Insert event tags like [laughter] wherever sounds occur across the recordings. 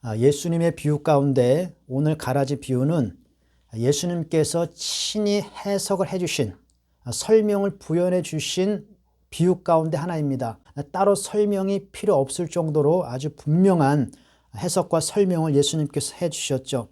아, 예수님의 비유 가운데 오늘 가라지 비유는 예수님께서 친히 해석을 해주신 아, 설명을 부연해 주신 비유 가운데 하나입니다. 따로 설명이 필요 없을 정도로 아주 분명한 해석과 설명을 예수님께서 해주셨죠.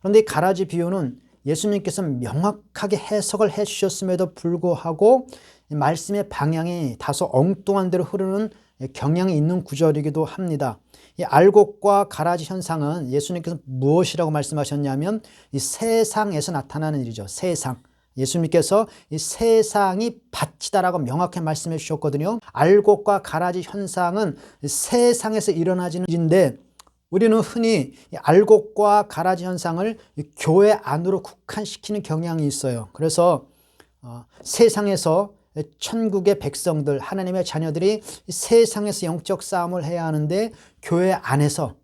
그런데 이 가라지 비유는 예수님께서 명확하게 해석을 해주셨음에도 불구하고 말씀의 방향이 다소 엉뚱한 대로 흐르는 경향이 있는 구절이기도 합니다. 이 알곡과 가라지 현상은 예수님께서 무엇이라고 말씀하셨냐면 이 세상에서 나타나는 일이죠. 세상. 예수님께서 이 세상이 밭이다라고 명확히 말씀해 주셨거든요. 알곡과 가라지 현상은 세상에서 일어나지는 일인데 우리는 흔히 알곡과 가라지 현상을 교회 안으로 국한시키는 경향이 있어요. 그래서 어, 세상에서 천국의 백성들, 하나님의 자녀들이 세상에서 영적 싸움을 해야 하는데 교회 안에서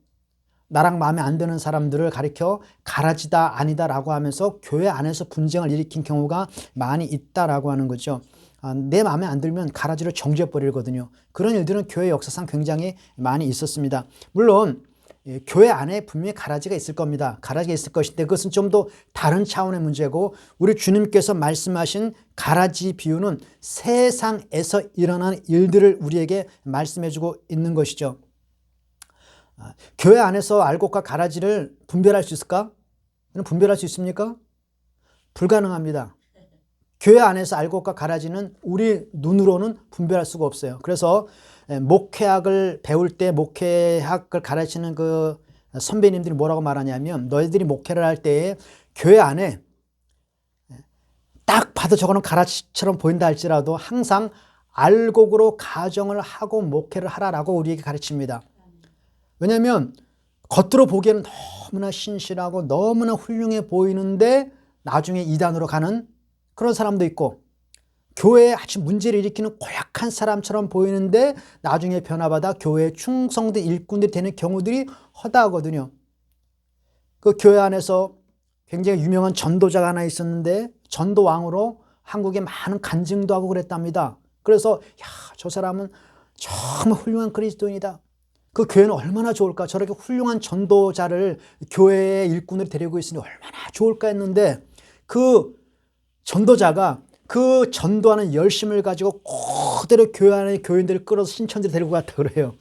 나랑 마음에 안 드는 사람들을 가리켜 가라지다 아니다라고 하면서 교회 안에서 분쟁을 일으킨 경우가 많이 있다라고 하는 거죠. 아, 내 마음에 안 들면 가라지를 정지해 버리거든요. 그런 일들은 교회 역사상 굉장히 많이 있었습니다. 물론 예, 교회 안에 분명히 가라지가 있을 겁니다. 가라지가 있을 것인데 그것은 좀 더 다른 차원의 문제고 우리 주님께서 말씀하신 가라지 비유는 세상에서 일어나는 일들을 우리에게 말씀해주고 있는 것이죠. 아, 교회 안에서 알곡과 가라지를 분별할 수 있을까? 분별할 수 있습니까? 불가능합니다. 교회 안에서 알곡과 가라지는 우리 눈으로는 분별할 수가 없어요. 그래서 예, 목회학을 배울 때 목회학을 가르치는 그 선배님들이 뭐라고 말하냐면 너희들이 목회를 할 때에 교회 안에 딱 봐도 저거는 가라치처럼 보인다 할지라도 항상 알곡으로 가정을 하고 목회를 하라라고 우리에게 가르칩니다. 왜냐하면 겉으로 보기에는 너무나 신실하고 너무나 훌륭해 보이는데 나중에 이단으로 가는 그런 사람도 있고 교회에 아주 문제를 일으키는 고약한 사람처럼 보이는데 나중에 변화받아 교회에 충성된 일꾼들이 되는 경우들이 허다하거든요. 그 교회 안에서 굉장히 유명한 전도자가 하나 있었는데 전도왕으로 한국에 많은 간증도 하고 그랬답니다. 그래서 야, 저 사람은 정말 훌륭한 그리스도인이다. 그 교회는 얼마나 좋을까? 저렇게 훌륭한 전도자를 교회의 일꾼을 데리고 있으니 얼마나 좋을까 했는데 그 전도자가 그 전도하는 열심을 가지고 그대로 교회 안에 교인들을 끌어서 신천지를 데리고 갔다 그래요.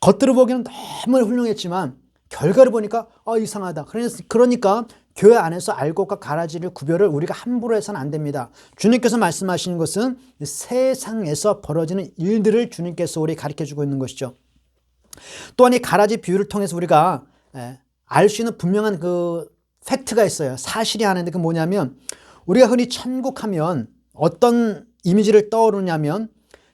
겉으로 보기에는 너무 훌륭했지만 결과를 보니까 아 이상하다. 그러니까 교회 안에서 알곡과 가라지를 구별을 우리가 함부로 해서는 안 됩니다. 주님께서 말씀하시는 것은 세상에서 벌어지는 일들을 주님께서 우리 가르쳐 주고 있는 것이죠. 또한 이 가라지 비유를 통해서 우리가 예, 알수 있는 분명한 그 팩트가 있어요. 사실이 하는데 그 뭐냐면 우리가 흔히 천국 하면 어떤 이미지를 떠오르냐면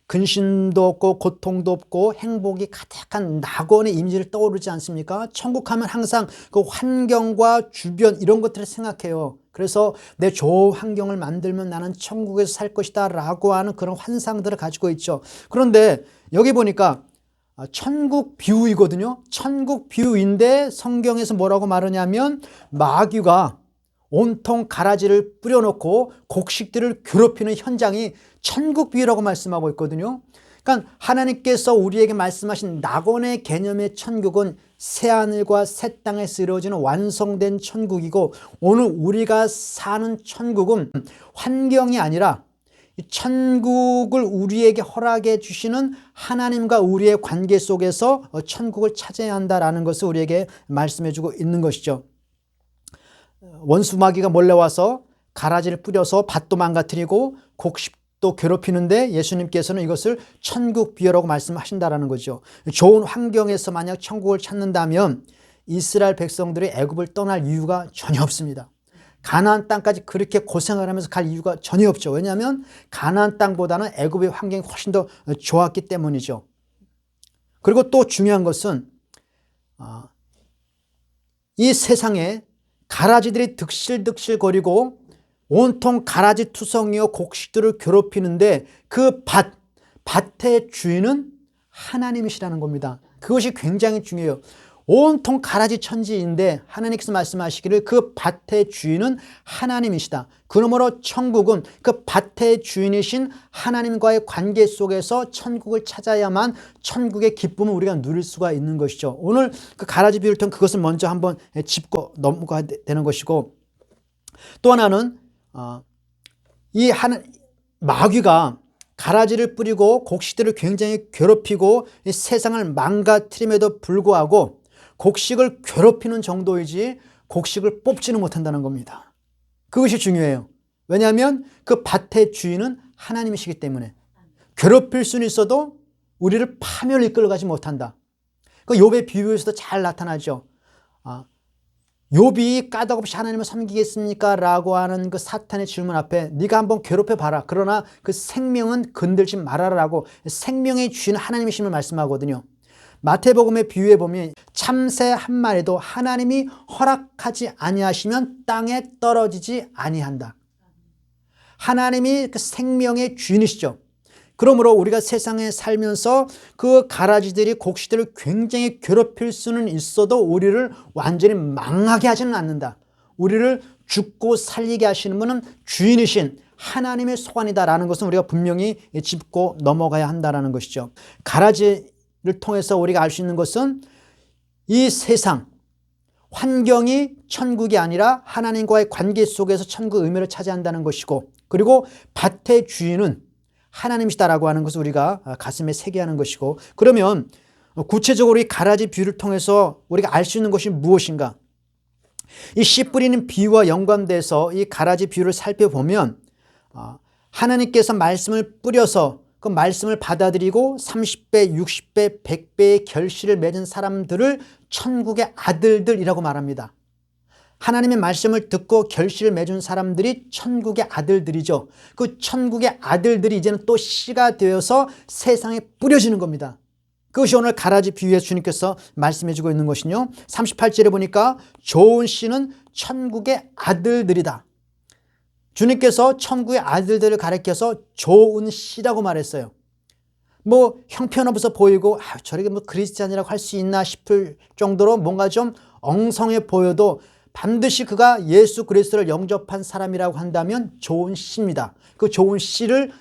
근심도 없고 고통도 없고 행복이 가득한 낙원의 이미지를 떠오르지 않습니까? 천국 하면 항상 그 환경과 주변 이런 것들을 생각해요. 그래서 내 좋은 환경을 만들면 나는 천국에서 살 것이다 라고 하는 그런 환상들을 가지고 있죠. 그런데 여기 보니까 천국 비유이거든요. 천국 비유인데 성경에서 뭐라고 말하냐면 마귀가 온통 가라지를 뿌려놓고 곡식들을 괴롭히는 현장이 천국 비유라고 말씀하고 있거든요. 그러니까 하나님께서 우리에게 말씀하신 낙원의 개념의 천국은 새하늘과 새 땅에서 이루어지는 완성된 천국이고 오늘 우리가 사는 천국은 환경이 아니라 천국을 우리에게 허락해 주시는 하나님과 우리의 관계 속에서 천국을 찾아야 한다라는 것을 우리에게 말씀해 주고 있는 것이죠. 원수 마귀가 몰래 와서 가라지를 뿌려서 밭도 망가뜨리고 곡식도 괴롭히는데 예수님께서는 이것을 천국 비유라고 말씀하신다라는 거죠. 좋은 환경에서 만약 천국을 찾는다면 이스라엘 백성들이 애굽을 떠날 이유가 전혀 없습니다. 가나안 땅까지 그렇게 고생을 하면서 갈 이유가 전혀 없죠. 왜냐하면 가나안 땅보다는 애굽의 환경이 훨씬 더 좋았기 때문이죠. 그리고 또 중요한 것은 아, 이 세상에 가라지들이 득실득실 거리고 온통 가라지 투성이어 곡식들을 괴롭히는데 그 밭, 밭의 주인은 하나님이시라는 겁니다. 그것이 굉장히 중요해요. 온통 가라지 천지인데 하나님께서 말씀하시기를 그 밭의 주인은 하나님이시다. 그러므로 천국은 그 밭의 주인이신 하나님과의 관계 속에서 천국을 찾아야만 천국의 기쁨을 우리가 누릴 수가 있는 것이죠. 오늘 그 가라지 비유를 통해 그것을 먼저 한번 짚고 넘어가야 되는 것이고 또 하나는 어, 이 하나 마귀가 가라지를 뿌리고 곡식들을 굉장히 괴롭히고 세상을 망가뜨림에도 불구하고 곡식을 괴롭히는 정도이지 곡식을 뽑지는 못한다는 겁니다. 그것이 중요해요. 왜냐하면 그 밭의 주인은 하나님이시기 때문에 괴롭힐 수는 있어도 우리를 파멸 이끌어가지 못한다. 그 욥의 비유에서도 잘 나타나죠. 아, 욥이 까닭없이 하나님을 섬기겠습니까? 라고 하는 그 사탄의 질문 앞에 네가 한번 괴롭혀 봐라. 그러나 그 생명은 건들지 말아라라고 생명의 주인 하나님이심을 말씀하거든요. 마태복음의 비유에 보면 참새 한 마리도 하나님이 허락하지 아니하시면 땅에 떨어지지 아니한다. 하나님이 그 생명의 주인이시죠. 그러므로 우리가 세상에 살면서 그 가라지들이 곡식들을 굉장히 괴롭힐 수는 있어도 우리를 완전히 망하게 하지는 않는다. 우리를 죽고 살리게 하시는 분은 주인이신 하나님의 소관이다라는 것은 우리가 분명히 짚고 넘어가야 한다는 것이죠. 가라지를 통해서 우리가 알 수 있는 것은 이 세상, 환경이 천국이 아니라 하나님과의 관계 속에서 천국 의미를 차지한다는 것이고 그리고 밭의 주인은 하나님이시다라고 하는 것을 우리가 가슴에 새겨하는 것이고 그러면 구체적으로 이 가라지 비유를 통해서 우리가 알 수 있는 것이 무엇인가? 이 씨 뿌리는 비유와 연관돼서 이 가라지 비유를 살펴보면 하나님께서 말씀을 뿌려서 그 말씀을 받아들이고 30배, 60배, 100배의 결실을 맺은 사람들을 천국의 아들들이라고 말합니다. 하나님의 말씀을 듣고 결실을 맺은 사람들이 천국의 아들들이죠. 그 천국의 아들들이 이제는 또 씨가 되어서 세상에 뿌려지는 겁니다. 그것이 오늘 가라지 비유에 주님께서 말씀해 주고 있는 것이요. 38절에 보니까 좋은 씨는 천국의 아들들이다. 주님께서 천국의 아들들을 가리켜서 좋은 씨라고 말했어요. 뭐 형편없어 보이고 아, 저렇게 뭐 그리스찬이라고 할 수 있나 싶을 정도로 뭔가 좀 엉성해 보여도 반드시 그가 예수 그리스도를 영접한 사람이라고 한다면 좋은 씨입니다. 그 좋은 씨를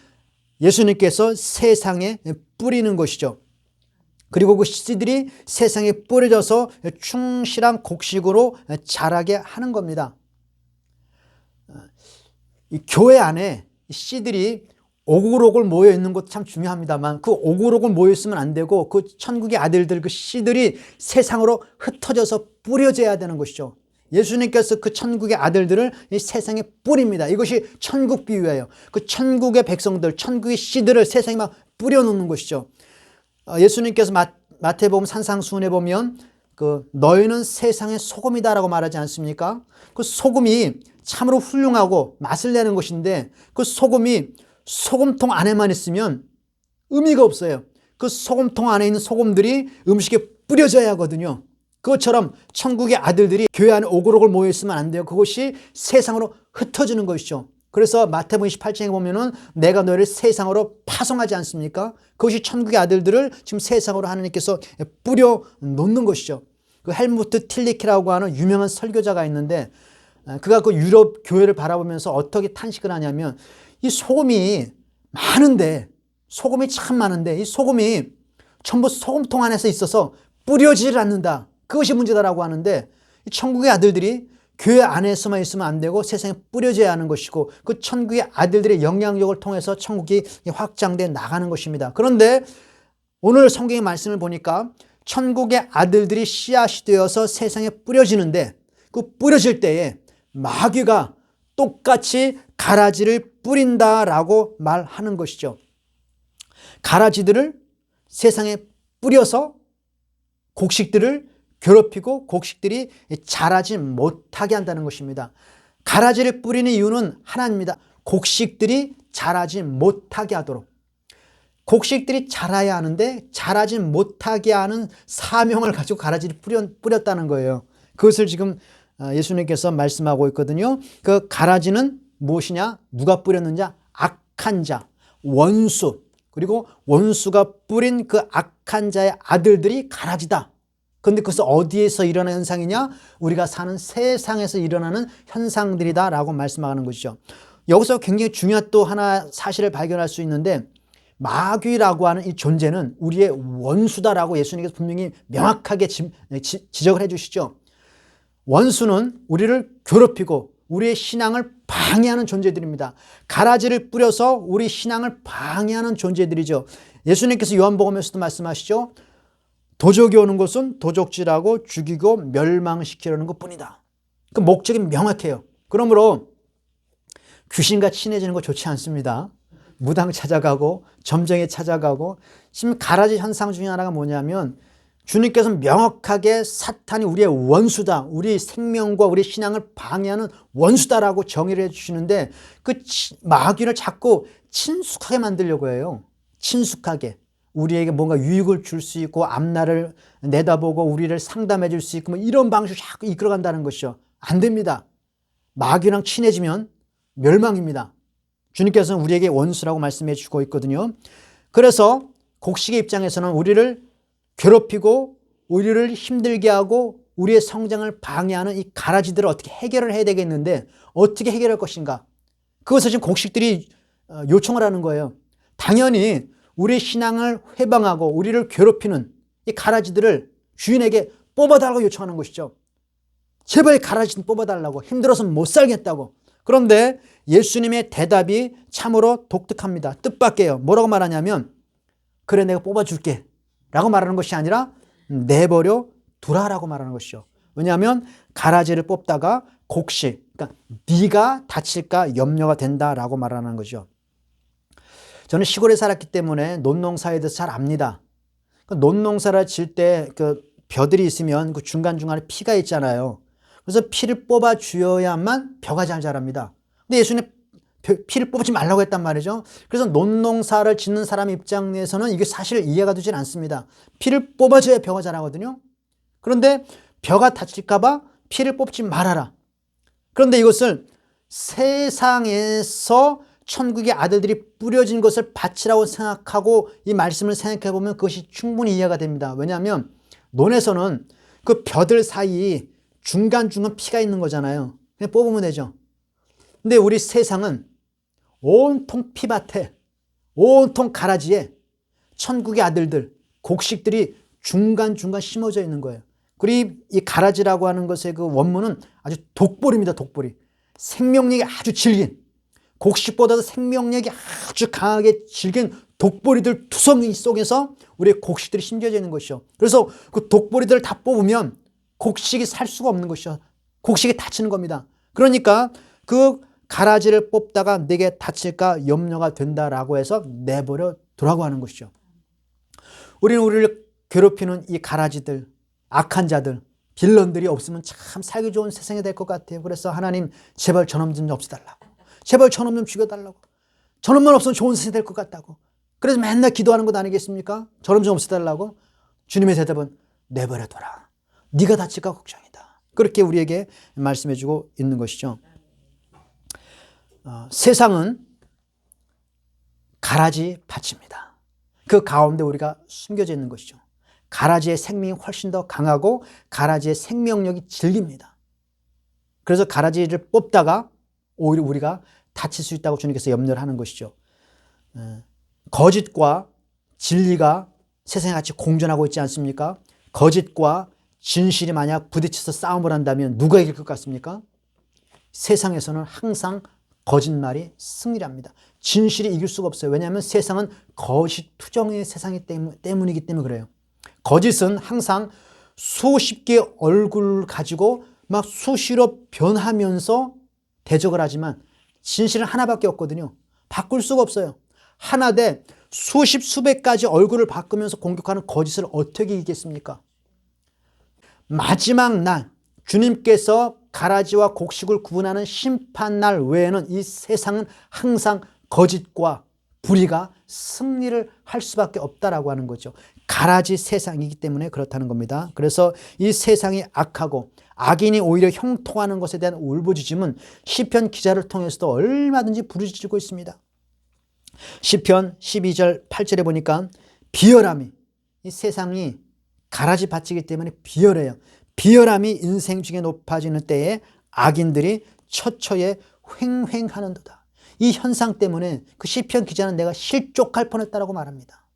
예수님께서 세상에 뿌리는 것이죠. 그리고 그 씨들이 세상에 뿌려져서 충실한 곡식으로 자라게 하는 겁니다. 교회 안에 씨들이 오글오글 모여 있는 것도 참 중요합니다만 그 오글오글 모여 있으면 안 되고 그 천국의 아들들 그 씨들이 세상으로 흩어져서 뿌려져야 되는 것이죠. 예수님께서 그 천국의 아들들을 이 세상에 뿌립니다. 이것이 천국 비유예요. 그 천국의 백성들, 천국의 씨들을 세상에 막 뿌려놓는 것이죠. 어, 예수님께서 마, 마태복음 산상수훈에 보면 그 너희는 세상의 소금이다라고 말하지 않습니까? 그 소금이 참으로 훌륭하고 맛을 내는 것인데 그 소금이 소금통 안에만 있으면 의미가 없어요. 그 소금통 안에 있는 소금들이 음식에 뿌려져야 하거든요. 그것처럼 천국의 아들들이 교회 안에 오글오글 모여 있으면 안 돼요. 그것이 세상으로 흩어지는 것이죠. 그래서 마태복음 28장에 보면은 내가 너를 세상으로 파송하지 않습니까? 그것이 천국의 아들들을 지금 세상으로 하나님께서 뿌려 놓는 것이죠. 그 헬무트 틸리키라고 하는 유명한 설교자가 있는데 그가 그 유럽 교회를 바라보면서 어떻게 탄식을 하냐면 이 소금이 많은데 소금이 참 많은데 이 소금이 전부 소금통 안에서 있어서 뿌려지질 않는다. 그것이 문제다라고 하는데 천국의 아들들이 교회 안에서만 있으면 안 되고 세상에 뿌려져야 하는 것이고 그 천국의 아들들의 영향력을 통해서 천국이 확장돼 나가는 것입니다. 그런데 오늘 성경의 말씀을 보니까 천국의 아들들이 씨앗이 되어서 세상에 뿌려지는데 그 뿌려질 때에 마귀가 똑같이 가라지를 뿌린다라고 말하는 것이죠. 가라지들을 세상에 뿌려서 곡식들을 괴롭히고 곡식들이 자라지 못하게 한다는 것입니다. 가라지를 뿌리는 이유는 하나입니다. 곡식들이 자라지 못하게 하도록. 곡식들이 자라야 하는데 자라지 못하게 하는 사명을 가지고 가라지를 뿌렸, 다는 거예요. 그것을 지금 어, 예수님께서 말씀하고 있거든요. 그 가라지는 무엇이냐? 누가 뿌렸느냐? 악한 자, 원수. 그리고 원수가 뿌린 그 악한 자의 아들들이 가라지다. 근데 그것은 어디에서 일어나는 현상이냐? 우리가 사는 세상에서 일어나는 현상들이다라고 말씀하는 것이죠. 여기서 굉장히 중요한 또 하나 사실을 발견할 수 있는데 마귀라고 하는 이 존재는 우리의 원수다라고 예수님께서 분명히 명확하게 지, 지, 지적을 해 주시죠. 원수는 우리를 괴롭히고 우리의 신앙을 방해하는 존재들입니다. 가라지를 뿌려서 우리 신앙을 방해하는 존재들이죠. 예수님께서 요한복음에서도 말씀하시죠. 도적이 오는 것은 도적질하고 죽이고 멸망시키려는 것 뿐이다. 그 목적이 명확해요. 그러므로 귀신과 친해지는 거 좋지 않습니다. 무당 찾아가고 점쟁이 찾아가고 지금 가라지 현상 중에 하나가 뭐냐면 주님께서 명확하게 사탄이 우리의 원수다. 우리 생명과 우리 신앙을 방해하는 원수다라고 정의를 해 주시는데 그 마귀를 자꾸 친숙하게 만들려고 해요. 친숙하게. 우리에게 뭔가 유익을 줄 수 있고 앞날을 내다보고 우리를 상담해 줄 수 있고 뭐 이런 방식으로 자꾸 이끌어간다는 것이죠. 안 됩니다. 마귀랑 친해지면 멸망입니다. 주님께서는 우리에게 원수라고 말씀해 주고 있거든요. 그래서 곡식의 입장에서는 우리를 괴롭히고 우리를 힘들게 하고 우리의 성장을 방해하는 이 가라지들을 어떻게 해결을 해야 되겠는데 어떻게 해결할 것인가? 그것을 지금 곡식들이 어, 요청을 하는 거예요. 당연히 우리의 신앙을 회방하고 우리를 괴롭히는 이 가라지들을 주인에게 뽑아달라고 요청하는 것이죠. 제발 가라지 좀 뽑아달라고 힘들어서 못 살겠다고. 그런데 예수님의 대답이 참으로 독특합니다. 뜻밖에요. 뭐라고 말하냐면 그래 내가 뽑아줄게 라고 말하는 것이 아니라 내버려 두라라고 말하는 것이죠. 왜냐하면 가라지를 뽑다가 곡식, 그러니까 네가 다칠까 염려가 된다라고 말하는 거죠. 저는 시골에 살았기 때문에 논농사에 대해서 잘 압니다. 그 논농사를 질 때 그 벼들이 있으면 그 중간중간에 피가 있잖아요. 그래서 피를 뽑아 주어야만 벼가 잘 자랍니다. 근데 예수님 피를 뽑지 말라고 했단 말이죠. 그래서 논농사를 짓는 사람 입장에서는 이게 사실 이해가 되질 않습니다. 피를 뽑아줘야 벼가 자라거든요. 그런데 벼가 다칠까봐 피를 뽑지 말아라. 그런데 이것을 세상에서 천국의 아들들이 뿌려진 것을 바치라고 생각하고 이 말씀을 생각해 보면 그것이 충분히 이해가 됩니다. 왜냐하면 논에서는 그 벼들 사이 중간중간 피가 있는 거잖아요. 그냥 뽑으면 되죠. 근데 우리 세상은 온통 피밭에 온통 가라지에 천국의 아들들 곡식들이 중간중간 심어져 있는 거예요. 그리고 이 가라지라고 하는 것의 그 원문은 아주 독보리입니다. 독보리. 생명력이 아주 질긴 곡식보다도 생명력이 아주 강하게 질긴 독보리들 투성이 속에서 우리의 곡식들이 심겨져 있는 것이죠. 그래서 그 독보리들을 다 뽑으면 곡식이 살 수가 없는 것이죠. 곡식이 다치는 겁니다. 그러니까 그 가라지를 뽑다가 내게 다칠까 염려가 된다라고 해서 내버려 두라고 하는 것이죠. 우리는 우리를 괴롭히는 이 가라지들, 악한 자들, 빌런들이 없으면 참 살기 좋은 세상이 될 것 같아요. 그래서 하나님 제발 저놈 좀 없애달라고. 제발 저놈 좀 죽여달라고. 저놈만 없으면 좋은 세상이 될 것 같다고. 그래서 맨날 기도하는 것 아니겠습니까? 저놈 좀 없애달라고. 주님의 대답은 내버려둬라. 네가 다칠까 걱정이다. 그렇게 우리에게 말씀해주고 있는 것이죠. 어, 세상은 가라지 밭입니다. 그 가운데 우리가 숨겨져 있는 것이죠. 가라지의 생명이 훨씬 더 강하고 가라지의 생명력이 질깁니다. 그래서 가라지를 뽑다가 오히려 우리가 다칠 수 있다고 주님께서 염려를 하는 것이죠. 어, 거짓과 진리가 세상에 같이 공존하고 있지 않습니까? 거짓과 진실이 만약 부딪혀서 싸움을 한다면 누가 이길 것 같습니까? 세상에서는 항상 거짓말이 승리합니다. 진실이 이길 수가 없어요. 왜냐하면 세상은 거짓 투정의 세상이 때문이기 때문에 그래요. 거짓은 항상 수십 개의 얼굴 가지고 막 수시로 변하면서 대적을 하지만 진실은 하나밖에 없거든요. 바꿀 수가 없어요. 하나 대 수십 수백 가지 얼굴을 바꾸면서 공격하는 거짓을 어떻게 이기겠습니까? 마지막 날 주님께서 가라지와 곡식을 구분하는 심판날 외에는 이 세상은 항상 거짓과 불의가 승리를 할 수밖에 없다라고 하는 거죠. 가라지 세상이기 때문에 그렇다는 겁니다. 그래서 이 세상이 악하고 악인이 오히려 형통하는 것에 대한 울부짖음은 시편 기자를 통해서도 얼마든지 부르짖고 있습니다. 시편 12절 8절에 보니까 비열함이 이 세상이 가라지 밭이기 때문에 비열해요. 비열함이 인생 중에 높아지는 때에 악인들이 처처에 횡횡하는도다. 이 현상 때문에 그 시편 기자는 내가 실족할 뻔했다라고 말합니다.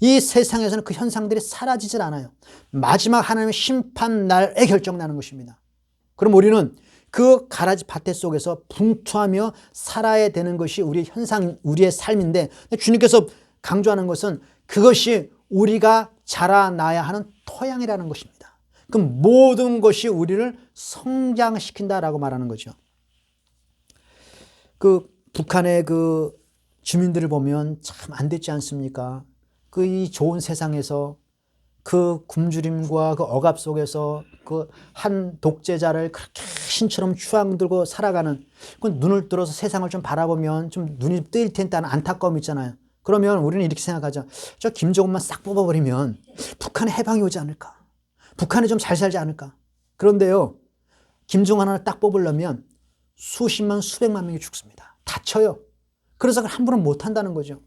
이 세상에서는 그 현상들이 사라지질 않아요. 마지막 하나님의 심판 날에 결정나는 것입니다. 그럼 우리는 그 가라지 밭대 속에서 분투하며 살아야 되는 것이 우리의 현상, 우리의 삶인데 주님께서 강조하는 것은 그것이 우리가 자라나야 하는 토양이라는 것입니다. 그 모든 것이 우리를 성장시킨다라고 말하는 거죠. 그 북한의 그 주민들을 보면 참 안 됐지 않습니까? 그 이 좋은 세상에서 그 굶주림과 그 억압 속에서 그 한 독재자를 그렇게 신처럼 추앙 들고 살아가는 그 눈을 들어서 세상을 좀 바라보면 좀 눈이 뜨일 텐다는 안타까움 있잖아요. 그러면 우리는 이렇게 생각하죠. 저 김정은만 싹 뽑아버리면 북한에 해방이 오지 않을까? 북한이 좀 잘 살지 않을까? 그런데요, 하나 딱 뽑으려면 수십만, 수백만 명이 죽습니다. 다쳐요. 그래서 함부로 못 한다는 거죠.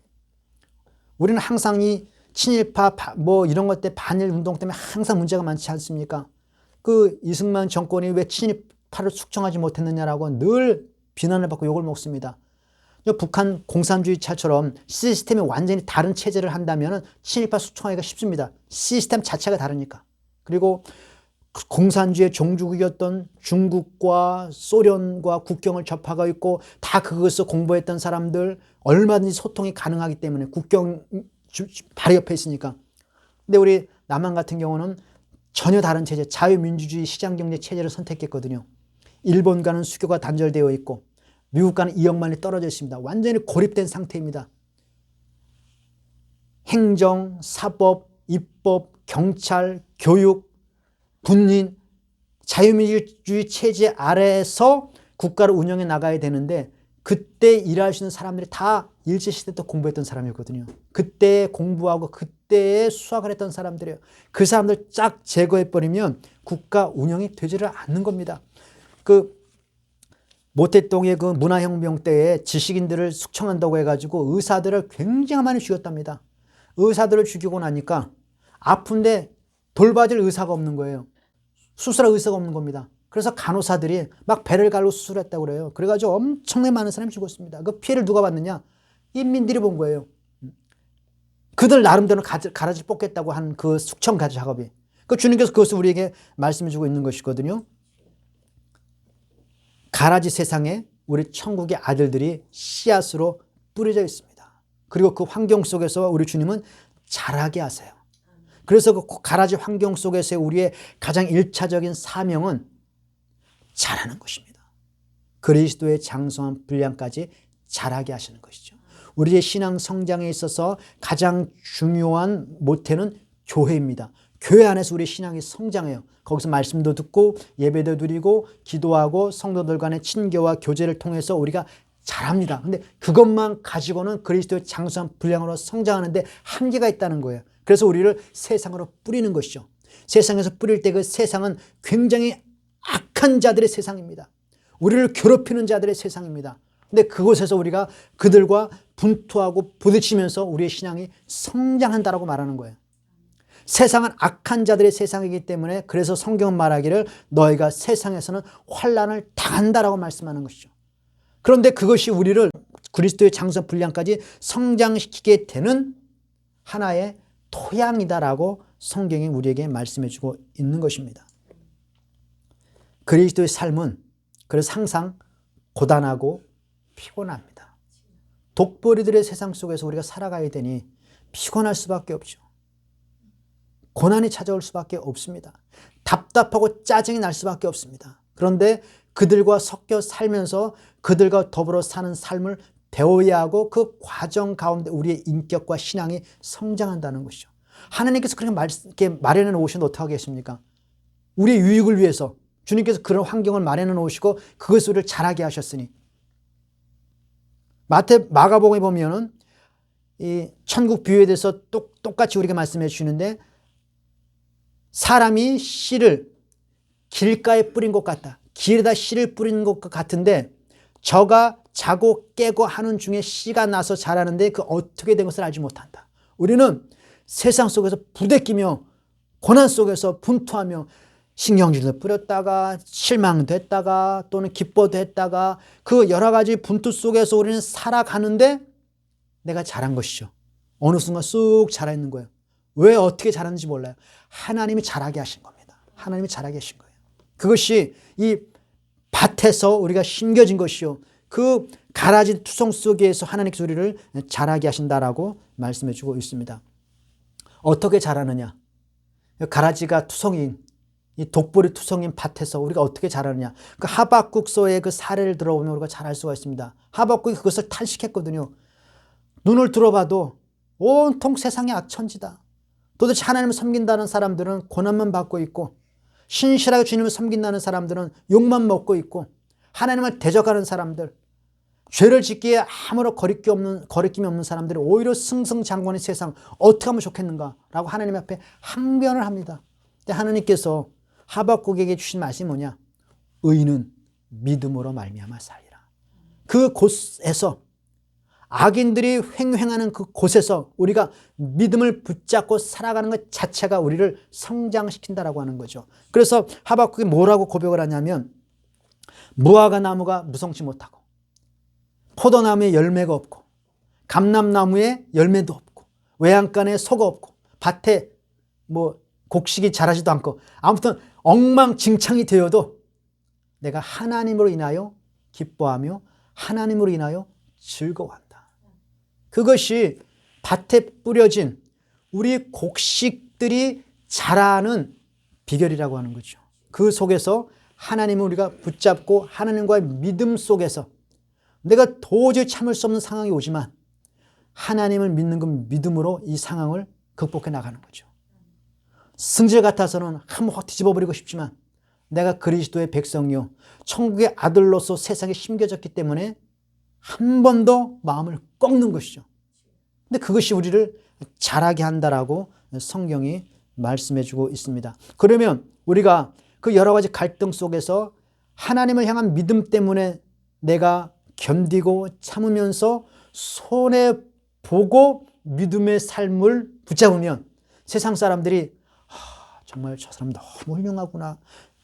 우리는 항상 이 친일파 뭐 이런 것 때 반일 운동 때문에 항상 문제가 많지 않습니까? 그 이승만 정권이 왜 친일파를 숙청하지 못했느냐라고 늘 비난을 받고 욕을 먹습니다. 북한 공산주의차처럼 시스템이 완전히 다른 체제를 한다면 친일파 숙청하기가 쉽습니다. 시스템 자체가 다르니까. 그리고 공산주의 종주국이었던 중국과 소련과 국경을 접하고 있고 다 그것을 공부했던 사람들 얼마든지 소통이 가능하기 때문에 국경 바로 옆에 있으니까. 근데 우리 남한 같은 경우는 전혀 다른 체제, 자유민주주의 시장경제 체제를 선택했거든요. 일본과는 수교가 단절되어 있고 미국과는 이억만이 떨어져 있습니다. 완전히 고립된 상태입니다. 행정, 사법, 입법, 경찰, 교육, 군인, 자유민주주의 체제 아래에서 국가를 운영해 나가야 되는데 그때 일하시는 사람들이 다 일제시대 때 공부했던 사람이었거든요. 그때 공부하고 그때 수학을 했던 사람들이에요. 그 사람들 쫙 제거해버리면 국가 운영이 되지를 않는 겁니다. 그 모태동의 그 문화혁명 때에 지식인들을 숙청한다고 해가지고 의사들을 굉장히 많이 죽였답니다. 의사들을 죽이고 나니까 아픈데 돌봐줄 의사가 없는 거예요. 수술할 의사가 없는 겁니다. 그래서 간호사들이 막 배를 갈고 수술했다고 그래요. 그래가지고 엄청나게 많은 사람이 죽었습니다. 그 피해를 누가 받느냐? 인민들이 본 거예요. 그들 나름대로 가라지 뽑겠다고 한 그 숙청 가지 작업이. 그 주님께서 그것을 우리에게 말씀해 주고 있는 것이거든요. 가라지 세상에 우리 천국의 아들들이 씨앗으로 뿌려져 있습니다. 그리고 그 환경 속에서 우리 주님은 자라게 하세요. 그래서 그 가라지 환경 속에서 우리의 가장 일차적인 사명은 자라는 것입니다. 그리스도의 장성한 분량까지 자라게 하시는 것이죠. 우리의 신앙 성장에 있어서 가장 중요한 모태는 교회입니다. 교회 안에서 우리 신앙이 성장해요. 거기서 말씀도 듣고 예배도 드리고 기도하고 성도들 간의 친교와 교제를 통해서 우리가 잘합니다. 근데 그것만 가지고는 그리스도의 장수한 분량으로 성장하는데 한계가 있다는 거예요. 그래서 우리를 세상으로 뿌리는 것이죠. 세상에서 뿌릴 때 그 세상은 굉장히 악한 자들의 세상입니다. 우리를 괴롭히는 자들의 세상입니다. 근데 그곳에서 우리가 그들과 분투하고 부딪히면서 우리의 신앙이 성장한다라고 말하는 거예요. 세상은 악한 자들의 세상이기 때문에 그래서 성경은 말하기를 너희가 세상에서는 환란을 당한다라고 말씀하는 것이죠. 그런데 그것이 우리를 그리스도의 장선 분량까지 성장시키게 되는 하나의 토양이다라고 성경이 우리에게 말씀해 주고 있는 것입니다. 그리스도의 삶은 그래서 항상 고단하고 피곤합니다. 독보리들의 세상 속에서 우리가 살아가야 되니 피곤할 수밖에 없죠. 고난이 찾아올 수밖에 없습니다. 답답하고 짜증이 날 수밖에 없습니다. 그런데 그들과 섞여 살면서 그들과 더불어 사는 삶을 배워야 하고 그 과정 가운데 우리의 인격과 신앙이 성장한다는 것이죠. 하나님께서 그렇게, 말, 이렇게 마련해 놓으신 어떻게 하겠습니까? 우리의 유익을 위해서 주님께서 그런 환경을 마련해 놓으시고 그것을 우리를 잘하게 하셨으니 마태 마가복음에 보면은 이 천국 비유에 대해서 똑, 똑같이 우리가 말씀해 주시는데 사람이 씨를 길가에 뿌린 것 같다. 길에다 씨를 뿌리는 것 같은데 저가 자고 깨고 하는 중에 씨가 나서 자라는데 그 어떻게 된 것을 알지 못한다. 우리는 세상 속에서 부대끼며 고난 속에서 분투하며 신경질도 뿌렸다가 실망됐다가 또는 기뻐도 했다가 그 여러 가지 분투 속에서 우리는 살아가는데 내가 잘한 것이죠. 어느 순간 쑥 자라 있는 거예요. 왜 어떻게 자랐는지 몰라요. 하나님이 자라게 하신 겁니다. 하나님이 자라게 하신 거예요. 그것이 이 밭에서 우리가 심겨진 것이요. 그 가라진 투성 속에서 하나님께서 우리를 자라게 하신다라고 말씀해 주고 있습니다. 어떻게 자라느냐? 가라지가 투성인 이 독보리 투성인 밭에서 우리가 어떻게 자라느냐? 그 하박국서의 그 사례를 들어보면 우리가 잘 알 수가 있습니다. 하박국이 그것을 탄식했거든요. 눈을 들어봐도 온통 세상의 악천지다. 도대체 하나님을 섬긴다는 사람들은 고난만 받고 있고 신실하게 주님을 섬긴다는 사람들은 욕만 먹고 있고 하나님을 대적하는 사람들 죄를 짓기에 아무런 거리낌 없는, 거리낌이 없는 사람들이 오히려 승승장구하는 세상 어떻게 하면 좋겠는가라고 하나님 앞에 항변을 합니다. 근데 하나님께서 하박국에게 주신 말씀이 뭐냐? 의인은 믿음으로 말미암아 살리라. 그 곳에서 악인들이 횡행하는 그 곳에서 우리가 믿음을 붙잡고 살아가는 것 자체가 우리를 성장시킨다라고 하는 거죠. 그래서 하박국이 뭐라고 고백을 하냐면 무화과 나무가 무성치 못하고 포도나무에 열매가 없고 감람나무에 열매도 없고 외양간에 소가 없고 밭에 뭐 곡식이 자라지도 않고 아무튼 엉망진창이 되어도 내가 하나님으로 인하여 기뻐하며 하나님으로 인하여 즐거워한다. 그것이 밭에 뿌려진 우리 곡식들이 자라는 비결이라고 하는 거죠. 그 속에서 하나님을 우리가 붙잡고 하나님과의 믿음 속에서 내가 도저히 참을 수 없는 상황이 오지만 하나님을 믿는 그 믿음으로 이 상황을 극복해 나가는 거죠. 승질 같아서는 한번 뒤집어 버리고 싶지만 내가 그리스도의 백성이요 천국의 아들로서 세상에 심겨졌기 때문에 한 번 더 마음을 꺾는 것이죠. 근데 그것이 우리를 자라게 한다라고 성경이 말씀해 주고 있습니다. 그러면 우리가 그 여러 가지 갈등 속에서 하나님을 향한 믿음 때문에 내가 견디고 참으면서 손해 보고 믿음의 삶을 붙잡으면 세상 사람들이 아, 정말 저 사람 너무 훌륭하구나.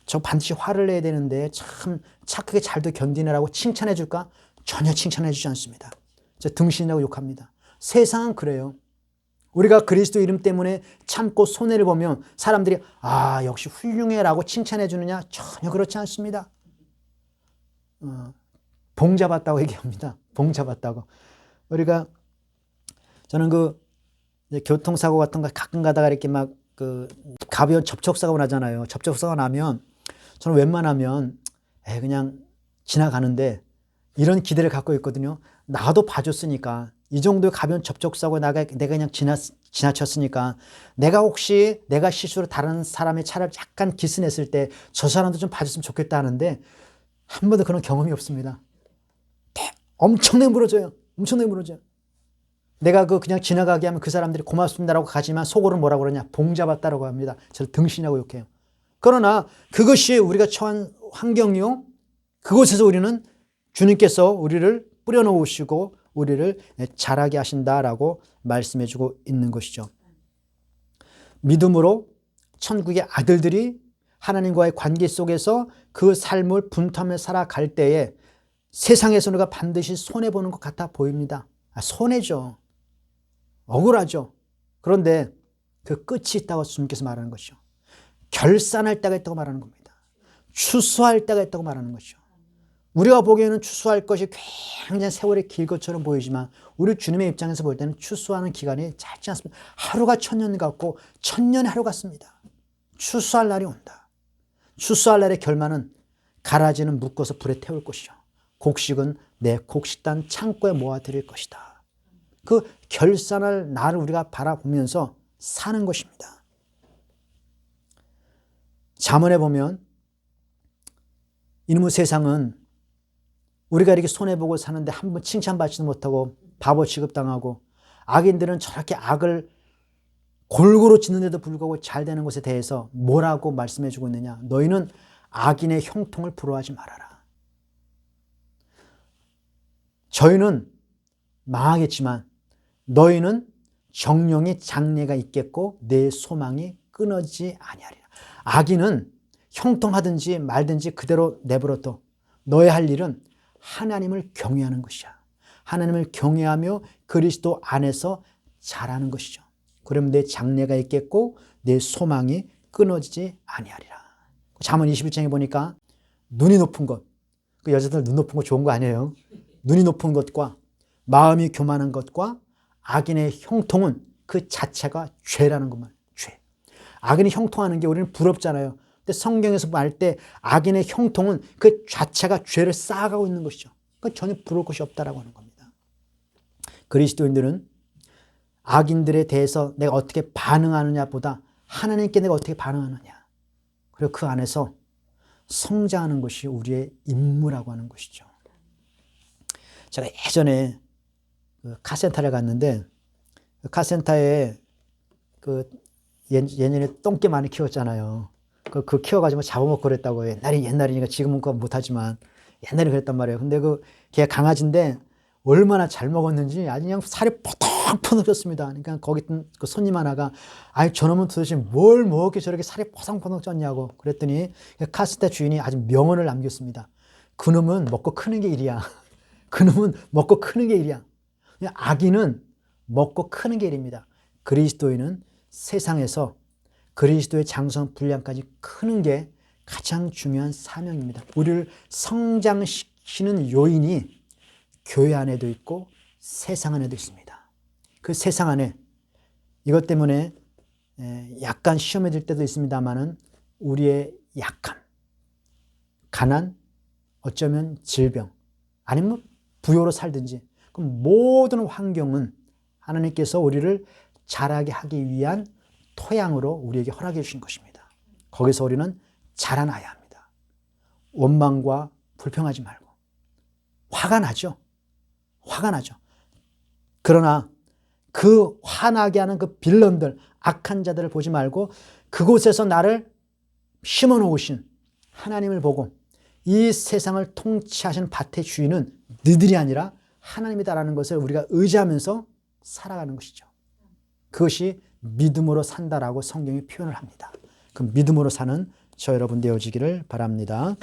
저 반드시 화를 내야 되는데 참 착하게 잘도 견디느라고 칭찬해 줄까? 전혀 칭찬해 주지 않습니다. 저 등신이라고 욕합니다. 세상은 그래요. 우리가 그리스도 이름 때문에 참고 손해를 보면 사람들이 아 역시 훌륭해라고 칭찬해 주느냐 전혀 그렇지 않습니다. 어, 봉 잡았다고 얘기합니다. 봉 잡았다고. 우리가 저는 그 교통사고 같은 거 가끔 가다가 이렇게 막 그 가벼운 접촉사고가 나잖아요. 접촉사고가 나면 저는 웬만하면 에 그냥 지나가는데 이런 기대를 갖고 있거든요. 나도 봐줬으니까 이 정도의 가벼운 접촉사고 나가 내가 그냥 지나 지나쳤으니까 내가 혹시 내가 실수로 다른 사람의 차를 약간 기스냈을 때 저 사람도 좀 봐줬으면 좋겠다 하는데 한 번도 그런 경험이 없습니다. 엄청나게 물어줘요. 엄청나게 물어줘요. 내가 그 그냥 지나가게 하면 그 사람들이 고맙습니다라고 가지만 속으로 뭐라고 그러냐 봉 잡았다라고 합니다. 저를 등신이라고 욕해요. 그러나 그것이 우리가 처한 환경이요. 그곳에서 우리는 주님께서 우리를 뿌려놓으시고 우리를 자라게 하신다라고 말씀해 주고 있는 것이죠. 믿음으로 천국의 아들들이 하나님과의 관계 속에서 그 삶을 분투하며 살아갈 때에 세상에서 우리가 반드시 손해보는 것 같아 보입니다. 아, 손해죠. 억울하죠. 그런데 그 끝이 있다고 주님께서 말하는 것이죠. 결산할 때가 있다고 말하는 겁니다. 추수할 때가 있다고 말하는 것이죠. 우리가 보기에는 추수할 것이 굉장히 세월이 길 것처럼 보이지만 우리 주님의 입장에서 볼 때는 추수하는 기간이 짧지 않습니다. 하루가 천년 같고 천년의 하루 같습니다. 추수할 날이 온다. 추수할 날의 결말은 가라지는 묶어서 불에 태울 것이죠. 곡식은 내 곡식단 창고에 모아드릴 것이다. 그 결산할 날을 우리가 바라보면서 사는 것입니다. 자문해 보면 이놈의 세상은 우리가 이렇게 손해보고 사는데 한 번 칭찬받지도 못하고 바보 취급당하고 악인들은 저렇게 악을 골고루 짓는데도 불구하고 잘 되는 것에 대해서 뭐라고 말씀해 주고 있느냐. 너희는 악인의 형통을 부러워하지 말아라. 저희는 망하겠지만 너희는 정령의 장래가 있겠고 내 소망이 끊어지지 아니하리라. 악인은 형통하든지 말든지 그대로 내버려둬. 너의 할 일은 하나님을 경외하는 것이야. 하나님을 경외하며 그리스도 안에서 자라는 것이죠. 그러면 내 장래가 있겠고 내 소망이 끊어지지 아니하리라. 잠언 21장에 보니까 눈이 높은 것. 그 여자들 눈 높은 거 좋은 거 아니에요. 눈이 높은 것과 마음이 교만한 것과 악인의 형통은 그 자체가 죄라는 것만 죄. 악인이 형통하는 게 우리는 부럽잖아요. 근데 성경에서 말 때 악인의 형통은 그 자체가 죄를 쌓아가고 있는 것이죠. 그 전혀 부러울 것이 없다라고 하는 겁니다. 그리스도인들은 악인들에 대해서 내가 어떻게 반응하느냐 보다 하나님께 내가 어떻게 반응하느냐. 그리고 그 안에서 성장하는 것이 우리의 임무라고 하는 것이죠. 제가 예전에 그 카센터를 갔는데 그 카센터에 그 예- 예전에 똥개 많이 키웠잖아요. 그, 그 키워가지고 잡아먹고 그랬다고 옛날이 옛날이니까 지금은 그거 못하지만 옛날에 그랬단 말이에요. 근데 그 걔가 강아지인데 얼마나 잘 먹었는지 아주 그냥 살이 포덕포덕 쪘습니다. 그러니까 거기 있던 그 손님 하나가 아니 저놈은 도대체 뭘 먹었게 저렇게 살이 포성포덕 쪘냐고 그랬더니 그 카스테 주인이 아주 명언을 남겼습니다. 그놈은 먹고 크는 게 일이야. [laughs] 그놈은 먹고 크는 게 일이야. 악인은 먹고 크는 게 일입니다. 그리스도인은 세상에서 그리스도의 장성 분량까지 크는 게 가장 중요한 사명입니다. 우리를 성장시키는 요인이 교회 안에도 있고 세상 안에도 있습니다. 그 세상 안에 이것 때문에 에, 약간 시험에 들 때도 있습니다만은 우리의 약함, 가난, 어쩌면 질병, 아니면 부요로 살든지 그 모든 환경은 하나님께서 우리를 자라게 하기 위한 토양으로 우리에게 허락해 주신 것입니다. 거기서 우리는 자라나야 합니다. 원망과 불평하지 말고 화가 나죠. 화가 나죠. 그러나 그 화나게 하는 그 빌런들, 악한 자들을 보지 말고 그곳에서 나를 심어 놓으신 하나님을 보고 이 세상을 통치하신 밭의 주인은 너들이 아니라 하나님이다라는 것을 우리가 의지하면서 살아가는 것이죠. 그것이 믿음으로 산다라고 성경이 표현을 합니다. 그 믿음으로 사는 저 여러분 되어지기를 바랍니다.